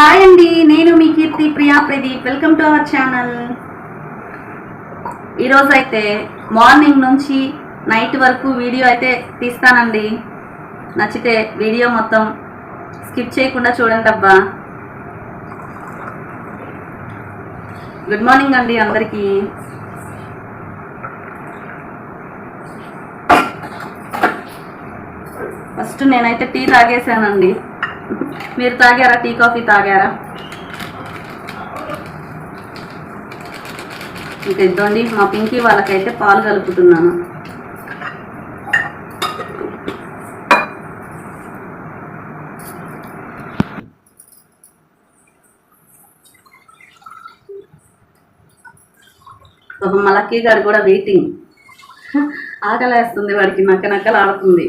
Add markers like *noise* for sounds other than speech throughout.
Hi అండి నేను మీ Keerthi Priya Pradeep. Welcome to our channel ఈరోజు అయితే మార్నింగ్ నుంచి నైట్ వరకు వీడియో అయితే తీస్తానండి. నచ్చితే వీడియో మొత్తం స్కిప్ చేయకుండా చూడండి అబ్బా. గుడ్ మార్నింగ్ అండి అందరికీ. ఫస్ట్ నేనైతే టీ తాగేసానండి మీరు తాగారా? టీ కాఫీ తాగారా? ఇంకా ఇద్దండి మా పింకీ వాళ్ళకైతే పాలు కలుపుతున్నాను. పాపం మా లక్కీ గారు కూడా వెయిటింగ్ ఆకలేస్తుంది వాడికి నక్క నక్కలు ఆడుతుంది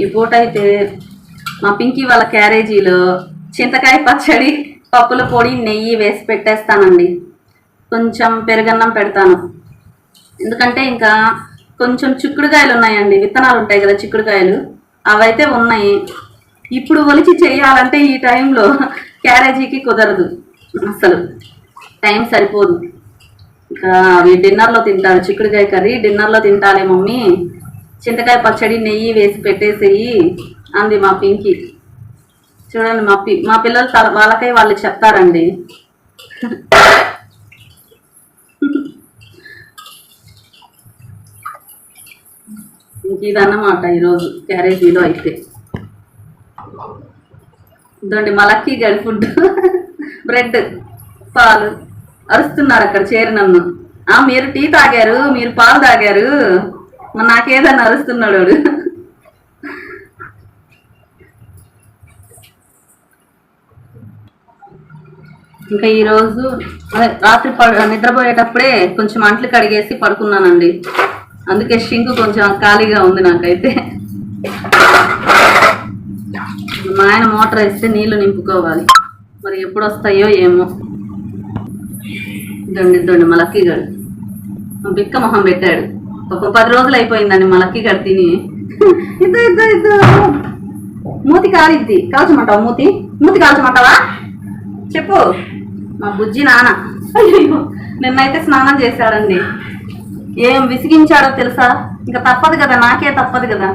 ఈ పూట అయితే మా పింకీ వాళ్ళ క్యారేజీలో చింతకాయ పచ్చడి పప్పుల పొడి నెయ్యి వేసి పెట్టేస్తానండి. కొంచెం పెరుగన్నం పెడతాను. ఎందుకంటే ఇంకా కొంచెం చిక్కుడుకాయలు ఉన్నాయండి. విత్తనాలు ఉంటాయి కదా చిక్కుడుకాయలు. అవైతే ఉన్నాయి. ఇప్పుడు ఒలిచి చేయాలంటే ఈ టైంలో క్యారేజీకి కుదరదు. అసలు టైం సరిపోదు. ఇంకా అవి డిన్నర్లో తింటారు. చిక్కుడుకాయ కర్రీ డిన్నర్లో తింటాలే మమ్మీ. చింతకాయ పచ్చడి నెయ్యి వేసి పెట్టేసేయి అంది మా పింకి. చూడండి మా పి మా పిల్లలు వాళ్ళకై వాళ్ళు చెప్తారండి. ఇదన్నమాట ఈరోజు క్యారేజీలో అయితే. ఇదండి మలక్కి గడి ఫుడ్. బ్రెడ్ పాలు. అరుస్తున్నారు అక్కడ చేరి నన్ను. మీరు టీ తాగారు మీరు పాలు తాగారు. నాకేదని అరుస్తున్నాడు వాడు. ఇంకా ఈరోజు రాత్రి నిద్రపోయేటప్పుడే కొంచెం అంట్లు కడిగేసి పడుకున్నానండి. అందుకే షింక్ కొంచెం ఖాళీగా ఉంది నాకైతే. మా ఆయన మోటార్ వేస్తే నీళ్ళు నింపుకోవాలి. మరి ఎప్పుడు వస్తాయో ఏమో. ఇదండి ఇద్దండి మా లక్కీ గడు బిక్క మొహం పెట్టాడు. ఒక పది రోజులు అయిపోయిందండి మా లక్కీ గడు తిని. ఇద్దరు ఇద్దు ఇద్దు మూతి కాలిద్ది. కాల్చమంటావా మూతి? మూతి కాల్చమంటావా? చెప్పు. మా బుజ్జి నాన్న. అయ్యో నిన్నైతే స్నానం చేశాడండి. ఏం విసిగించాడో తెలుసా? ఇంకా తప్పదు కదా నాకే తప్పదు కదా.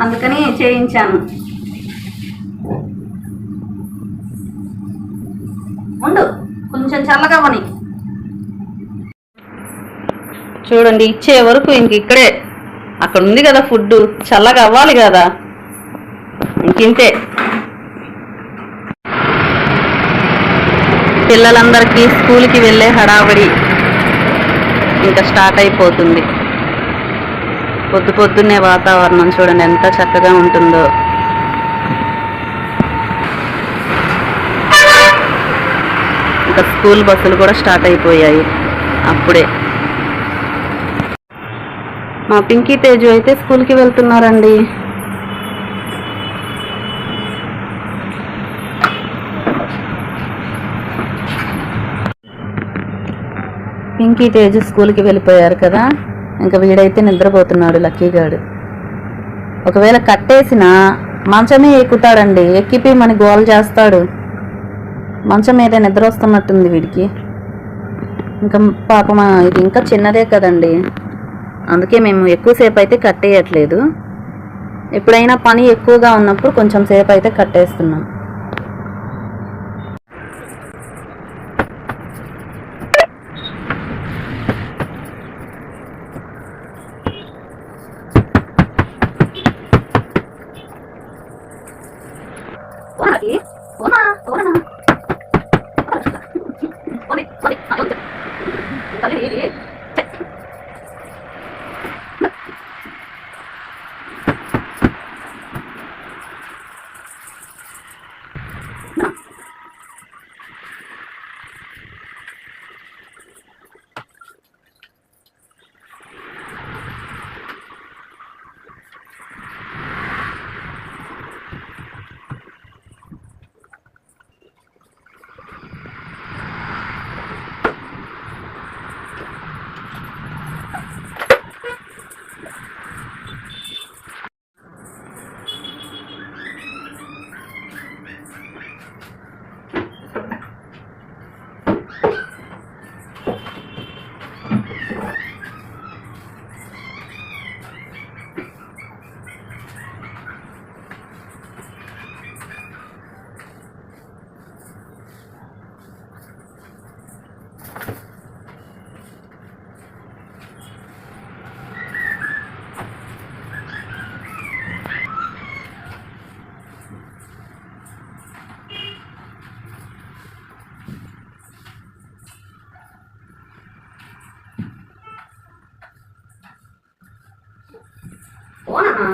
అందుకని చేయించాను. ఉండు కొంచెం చల్లగా కొని చూడండి ఇచ్చే వరకు ఇంక ఇక్కడే. అక్కడ ఉంది కదా ఫుడ్ చల్లగా అవ్వాలి కదా. ఇంకింతే. పిల్లలందరికీ స్కూల్కి వెళ్ళే హడావిడి ఇంకా స్టార్ట్ అయిపోతుంది. పొద్దు పొద్దున్నే వాతావరణం చూడండి ఎంత చక్కగా ఉంటుందో. ఇంకా స్కూల్ బస్సులు కూడా స్టార్ట్ అయిపోయాయి. అప్పుడే. మా పింకీ తేజు అయితే స్కూల్కి వెళ్తున్నారండి. పింకీ తేజు స్కూల్కి వెళ్ళిపోయారు కదా ఇంకా వీడైతే నిద్రపోతున్నాడు లక్కీగాడు. ఒకవేళ కట్టేసిన మంచమే ఎక్కుతాడండి ఎక్కిపి మన గోల చేస్తాడు. మంచం మీద నిద్ర వస్తున్నట్టుంది వీడికి. ఇంకా పాపం ఇది ఇంకా చిన్నదే కదండి. అందుకే మేము ఎక్కువసేపు అయితే కట్టేయట్లేదు. ఎప్పుడైనా పని ఎక్కువగా ఉన్నప్పుడు కొంచెం సేపు అయితే కట్టేస్తున్నాం ఓనా ఓనా పోనా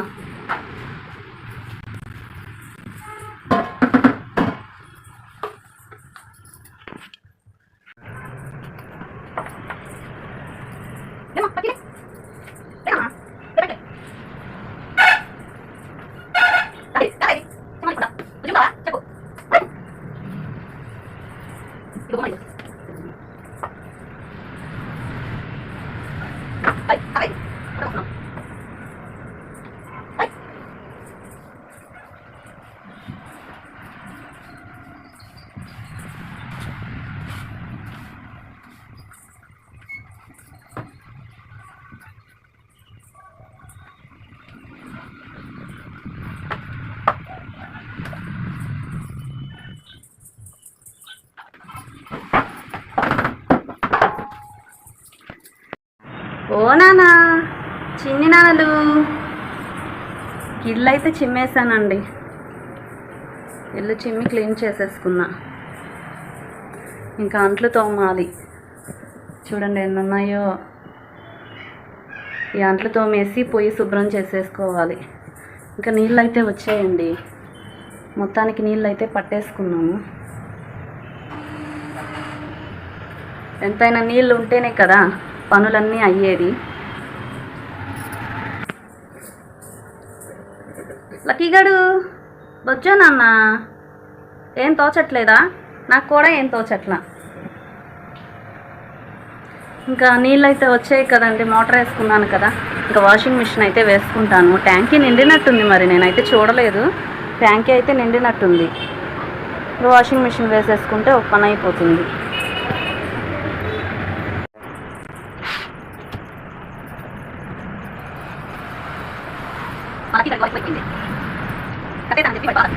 ఓ నానా చిన్ని నాన్నలు ఇల్లు అయితే చిమ్మేసానండి ఇల్లు చిమ్మి క్లీన్ చేసేసుకున్నా. ఇంకా అంట్లు తోమాలి. చూడండి ఎన్ని ఉన్నాయో ఈ అంట్లు తోమేసి పొయ్యి శుభ్రం చేసేసుకోవాలి. ఇంకా నీళ్ళు అయితే వచ్చాయండి. మొత్తానికి నీళ్ళు అయితే పట్టేసుకున్నాము. ఎంతైనా నీళ్ళు ఉంటేనే కదా పనులన్నీ అయ్యేది. లక్కీగాడు బొజ్జో నాన్న ఏం తోచట్లేదా? నాకు కూడా ఏం తోచట్లా. ఇంకా నీళ్ళు అయితే వచ్చాయి కదండి మోటార్ వేసుకున్నాను కదా. ఇంకా వాషింగ్ మిషన్ అయితే వేసుకుంటాను. ట్యాంకీ నిండినట్టుంది మరి నేనైతే చూడలేదు. ట్యాంకీ అయితే నిండినట్టుంది. వాషింగ్ మిషన్ వేసేసుకుంటే ఒక పని అయిపోతుంది మనకి ఇక్కడ వైపు పెట్టింది కట్టేదని చెప్పి పడిపోవాలి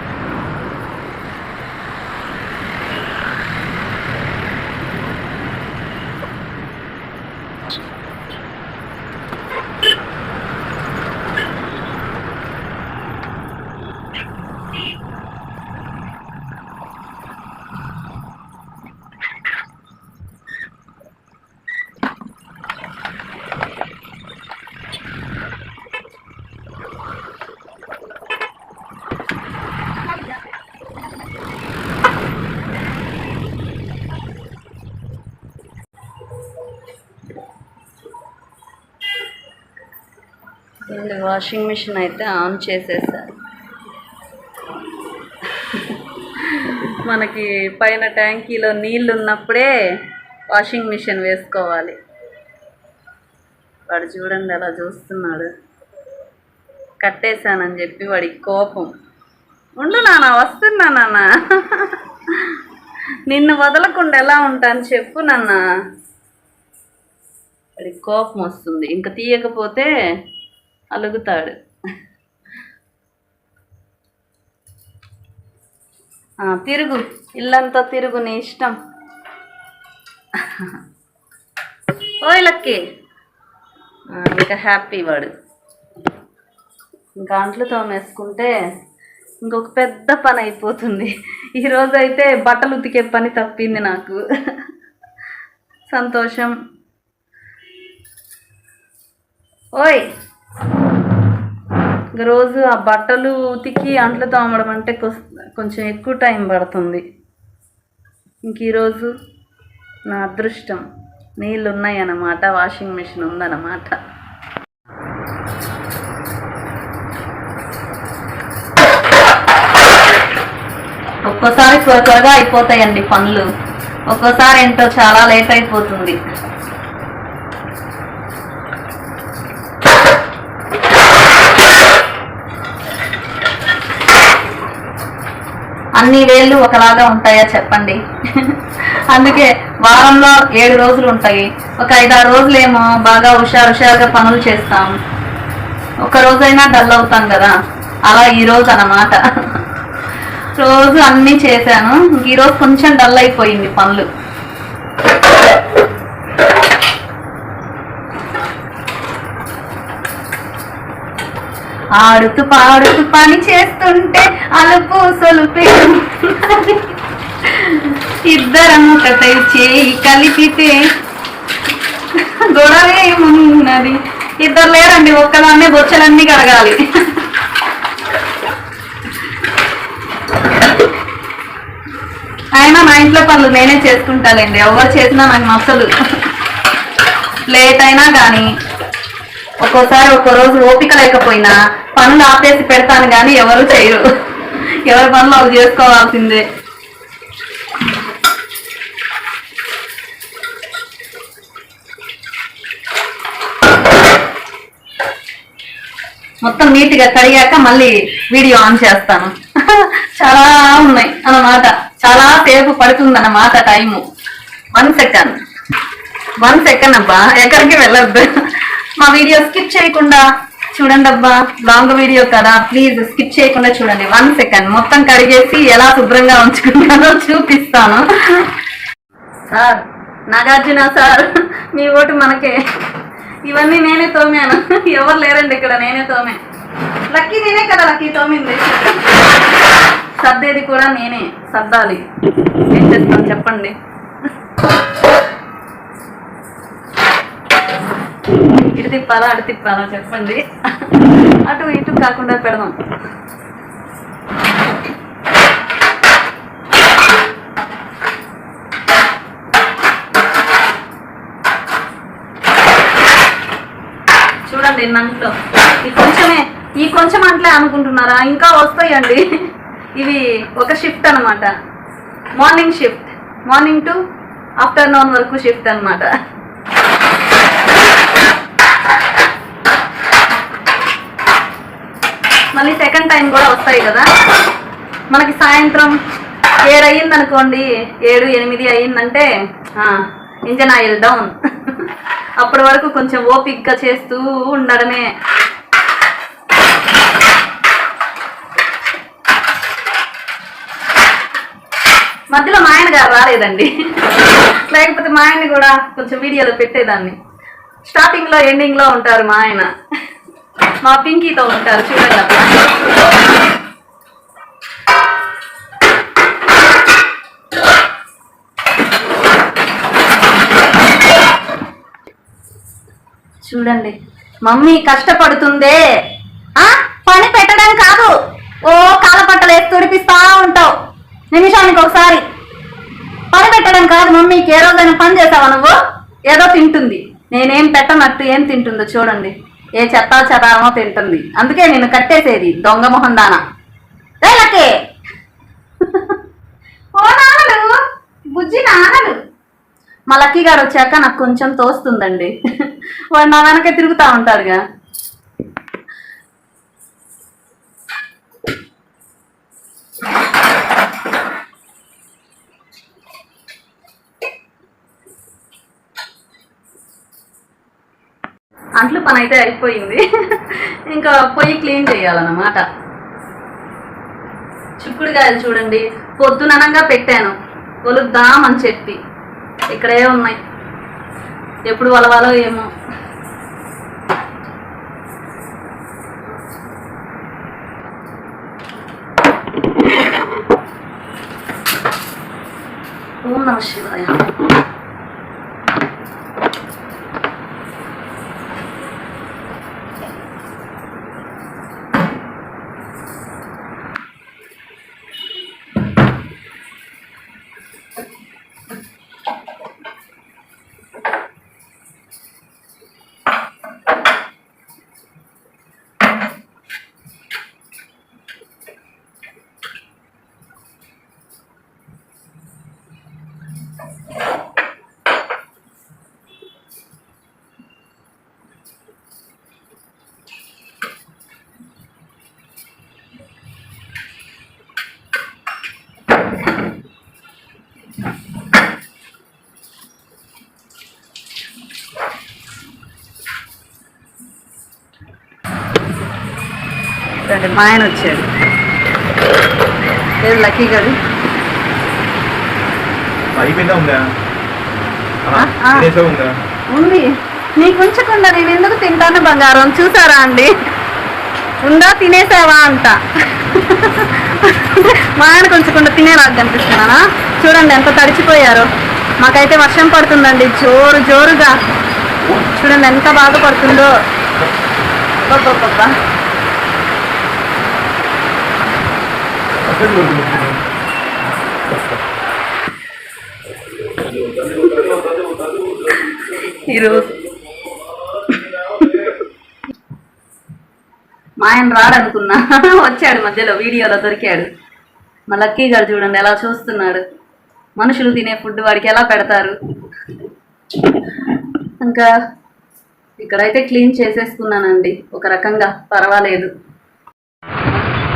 ఇది వాషింగ్ మిషన్ అయితే ఆన్ చేసేసారు. మనకి పైన ట్యాంకీలో నీళ్ళు ఉన్నప్పుడే వాషింగ్ మిషన్ వేసుకోవాలి. వాడు చూడండి అలా చూస్తున్నాడు. కట్టేశానని చెప్పి వాడికి కోపం. ఉండు నాన్న వస్తున్నా నాన్న. నిన్ను వదలకుండా ఎలా ఉంటాను చెప్పు నాన్న. వాడికి కోపం వస్తుంది. ఇంకా తీయకపోతే అలుగుతాడు. తిరుగు. ఇల్లంతా తిరుగు నీ ఇష్టం. ఓయ్ లక్కీ. ఇంకా హ్యాపీ వాడు. ఇంకా అంట్లు తోమేసుకుంటే ఇంకొక పెద్ద పని అయిపోతుంది. ఈరోజు అయితే బట్టలు ఉతికే పని తప్పింది నాకు. సంతోషం. ఓయ్. రోజు ఆ బట్టలు ఉతికి అంట్లు తోమడం అంటే కొంచెం ఎక్కువ టైం పడుతుంది. ఇంక ఈరోజు నా అదృష్టం. నీళ్ళు ఉన్నాయన్నమాట వాషింగ్ మిషన్ ఉందన్నమాట. ఒక్కోసారి త్వర త్వరగా అయిపోతాయండి పనులు. ఒక్కోసారి ఏంటో చాలా లేట్ అయిపోతుంది. అన్ని వేళ్ళు ఒకలాగా ఉంటాయా చెప్పండి? అందుకే వారంలో ఏడు రోజులు ఉంటాయి. ఒక ఐదారు రోజులేమో బాగా హుషారు హుషారుగా పనులు చేస్తాం. ఒక రోజైనా డల్ అవుతాం కదా? అలా ఈ రోజు అన్నమాట. రోజు అన్నీ చేశాను. ఈరోజు కొంచెం డల్ అయిపోయింది పనులు. ఆడుతూ పాడుతూ పని చేస్తుంటే అలుపు సొలుపే. ఇద్దరము ఇద్దరం ఒకటై చేయి కలిపితే గొడవే ఉన్నది ఇద్దరు లేరండి ఒక్కదాన్నే బొచ్చలన్నీ కడగాలి. అయినా మా ఇంట్లో పనులు నేనే చేసుకుంటానండి ఎవరు చేసినా నాకు మసలు లేట్ అయినా కానీ ఒక్కోసారి ఒక్కో రోజు ఓపిక లేకపోయినా పనులు ఆపేసి పెడతాను కానీ ఎవరు చేయరు. ఎవరి పనులు అవి చేసుకోవాల్సిందే. మొత్తం నీట్గా కడిగాక మళ్ళీ వీడియో ఆన్ చేస్తాను. చాలా ఉన్నాయి అన్నమాట. చాలా సేపు పడుతుంది అన్నమాట time. One second. One second అబ్బా ఎక్కడికి వెళ్ళొద్దు. మా వీడియో స్కిప్ చేయకుండా చూడండి అబ్బా లాంగ్ వీడియో కదా ప్లీజ్ స్కిప్ చేయకుండా చూడండి. వన్ సెకండ్ మొత్తం కడిగేసి ఎలా శుభ్రంగా ఉంచుకుంటానో చూపిస్తాను. సార్ నాగార్జున సార్ మీ ఓటు మనకే. ఇవన్నీ నేనే తోమాను. ఎవరు లేరండి ఇక్కడ? నేనే తోమే. లక్కీ నేనే కదా లక్కీ తోమింది. సర్దేది కూడా నేనే. సర్దాలి. ఏం చేస్తాను చెప్పండి. ఇటు తిప్పాలా అటు తిప్పాలా చెప్పండి. అటు ఇటు కాకుండా పెడదాం. చూడండి మంట్లో ఈ కొంచెమే ఈ కొంచెం అంట్లే అనుకుంటున్నారా? ఇంకా వస్తాయండి. ఇవి ఒక షిఫ్ట్ అనమాట morning shift morning to afternoon వరకు షిఫ్ట్ అనమాట మళ్ళీ సెకండ్ టైం కూడా వస్తాయి కదా. మనకి సాయంత్రం ఏడు అయ్యింది అనుకోండి ఏడు ఎనిమిది అయ్యిందంటే ఇంజన్ ఆయిల్ డౌన్. *laughs* అప్పటి వరకు కొంచెం ఓపిక్గా చేస్తూ ఉండడమే. మధ్యలో మా ఆయన గారు రాలేదండి. *laughs* లేకపోతే మా ఆయన్ని కూడా కొంచెం వీడియోలో పెట్టేదాన్ని. స్టార్టింగ్లో ఎండింగ్లో ఉంటారు మా ఆయన. మా పింకీతో ఉంటారు చూడండి అప్పుడు చూడండి. మమ్మీ కష్టపడుతుందే. ఆ? పని పెట్టడం కాదు. ఓ కాలపట్టలు వేసి తుడిపిస్తా ఉంటావు. నిమిషానికి ఒకసారి. పని పెట్టడం కాదు మమ్మీకి ఏ రోజైనా పని చేసావా నువ్వు? ఏదో తింటుంది. నేనేం పెట్టనట్టు ఏం తింటుందో చూడండి. ఏ చెత్తా చెదారమో తింటుంది. అందుకే నేను కట్టేసేది దొంగ మొహం దాన *laughs* ఓ నాన్నలు బుజ్జి నాన్నలు. మా లక్కీ గారు వచ్చాక నాకు కొంచెం తోస్తుందండి. *laughs* వాడు నా వెనక తిరుగుతా ఉంటాడుగా. అంట్లు పని అయితే అయిపోయింది. ఇంకా పొయ్యి క్లీన్ చేయాలన్నమాట. చిక్కుడుకాయలు చూడండి. పొద్దుననంగా పెట్టాను. వలుద్దామని చెప్పి. ఇక్కడే ఉన్నాయి. ఎప్పుడు వలవాలో ఏమో. చూడండి మా ఆయన వచ్చాడు. లేదు లక్కీ గారు? ఉందా? నీకు ఉంచకుండా నేను ఎందుకు తింటాను బంగారం? చూసారా అండి? ఉందా తినేసావా అంట. మా ఆయన కొంచెం తినేలాగా కనిపిస్తున్నానా? చూడండి ఎంత తడిచిపోయారో. మాకైతే వర్షం పడుతుందండి. జోరు జోరుగా. చూడండి ఎంత బాగా పడుతుందో అబ్బబ్బబ్బబ్బా. ఈరోజు మా ఆయన రాడనుకున్నా. వచ్చాడు మధ్యలో వీడియోలో దొరికాడు. మా లక్కీ గారు చూడండి ఎలా చూస్తున్నాడు. మనుషులు తినే ఫుడ్ వాడికి ఎలా పెడతారు? ఇంకా ఇక్కడైతే క్లీన్ చేసేసుకున్నానండి. ఒక రకంగా పర్వాలేదు.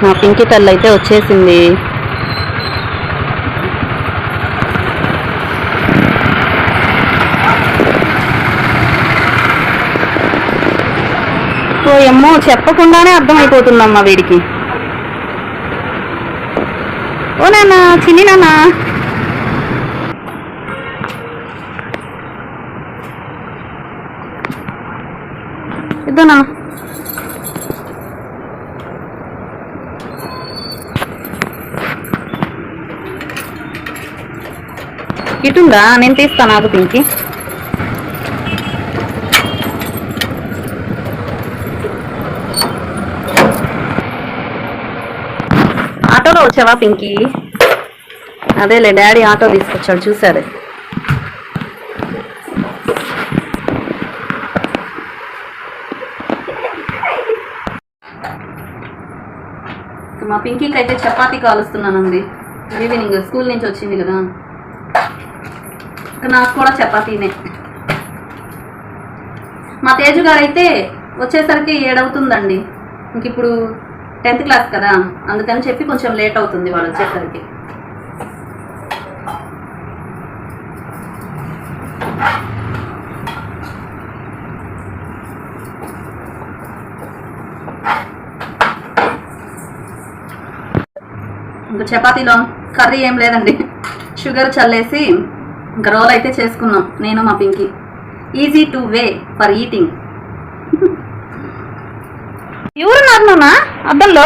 మా పింకి తల్లి అయితే వచ్చేసింది. సో ఏమో చెప్పకుండానే అర్థమైపోతుందమ్మా వీడికి. ఓ నాన్న చిన్ని నాన్న. ఇద్దనా నాన్న ఇటుందా నేను తీస్తాను నాకు పింకి. ఆటోలో వచ్చావా పింకీ? అదేలే డాడీ ఆటో తీసుకొచ్చాడు చూసాడు మా పింకీకి అయితే చపాతీ కాలుస్తున్నానండి. ఈవినింగ్ స్కూల్ నుంచి వచ్చింది కదా. నాకు కూడా చపాతీనే. మా తేజు గారు అయితే వచ్చేసరికి ఏడవుతుందండి. ఇంక ఇప్పుడు టెన్త్ క్లాస్ కదా అందుకని చెప్పి కొంచెం లేట్ అవుతుంది వాళ్ళు వచ్చేసరికి. ఇంకా చపాతీలో కర్రీ ఏం లేదండి. షుగర్ చల్లేసి ఇంకా రోల్ అయితే చేసుకున్నాం నేను మా Pinki. Easy to way for eating ఎవరున్నారు నాన్న? అద్దంలో?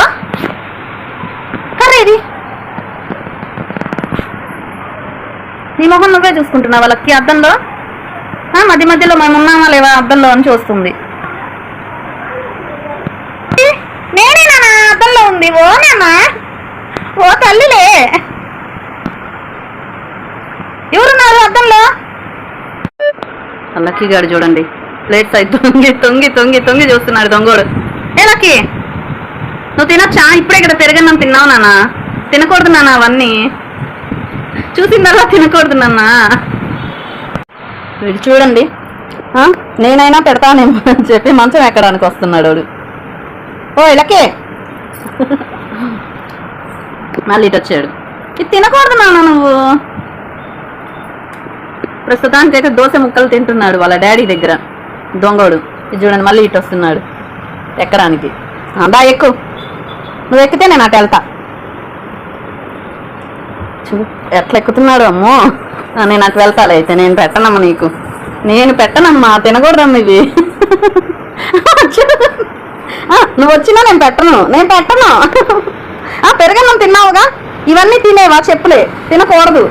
కర్రీ నీ మొహం నువ్వే చూసుకుంటున్నా వాళ్ళకి అద్దంలో? ఆ, మధ్య మధ్యలో మేము ఉన్నామా లేవా అద్దంలో అని చూస్తుంది. నేనే నాన్న అద్దంలో ఉంది. ఓ నానా ఓ తల్లిలే. ఎవరున్నారు అద్దంలో? లక్కీ గారు చూడండి. ప్లేట్స్ అయితే తొంగి తొంగి తొంగి తొంగి చూస్తున్నాడు దొంగోడు. ఏ లక్కీ నువ్వు తినొచ్చా? ఇప్పుడే ఇక్కడ పెరగన్నం తిన్నావు నాన్న. తినకూడదు నాన్న అవన్నీ. చూసిందల్లా తినకూడదు నాన్న. వీడు చూడండి. నేనైనా పెడతానేమో అని చెప్పి మంచం ఎక్కడానికి వస్తున్నాడు వాడు. ఓ ఇలకే మళ్ళీ ఇటు వచ్చాడు. ఇది తినకూడదు నాన్న నువ్వు. ప్రస్తుతానికి అయితే దోశ ముక్కలు తింటున్నాడు వాళ్ళ డాడీ దగ్గర. దొంగోడు. ఇది చూడండి మళ్ళీ ఇటు వస్తున్నాడు. ఎక్కడానికి? అందా ఎక్కు. నువ్వు ఎక్కితే నేను అటు వెళ్తా. చూ ఎట్లా ఎక్కుతున్నాడు అమ్మో. నేను అటు వెళ్తాలే అయితే నేను పెట్టనమ్మా నీకు. నేను పెట్టనమ్మా తినకూడదమ్మా ఇవి. నువ్వు వచ్చినా నేను పెట్టను. నేను పెట్టను. ఆ, పెరగన్నం తిన్నావుగా? ఇవన్నీ తినేవా? చెప్పులే. తినకూడదు.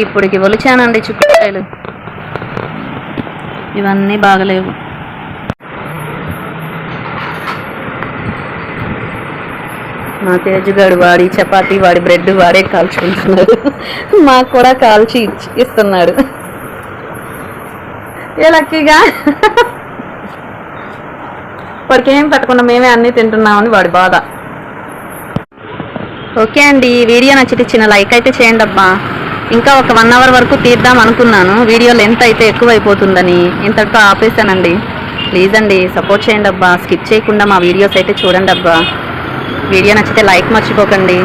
ఇప్పటికి ఒలిచానండి చుక్కకాయలు ఇవన్నీ బాగలేవు. మా తేజుగాడు వాడి చపాతీ వాడి బ్రెడ్ వాడే కాల్చుకుంటున్నాడు మాకు కూడా కాల్చి ఇచ్చి- ఇస్తున్నాడు. ఏ లక్కీగా? వాడికి ఏం పెట్టకుండా మేమే అన్నీ తింటున్నామని వాడి బాధ. ఓకే అండి వీడియో నచ్చితే చిన్న లైక్ అయితే చేయండి అబ్బా ఇంకా ఒక వన్ అవర్ వరకు తీద్దాం అనుకున్నాను. వీడియో లెంత్ అయితే ఎక్కువైపోతుందని. ఇంతటితో ఆపేసానండి ప్లీజ్ అండి సపోర్ట్ చేయండి అబ్బా. స్కిప్ చేయకుండా మా వీడియోస్ అయితే చూడండి అబ్బా. వీడియో నచ్చితే లైక్ మర్చిపోకండి.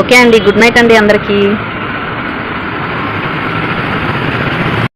ఓకే అండి గుడ్ నైట్ అండి అందరికీ.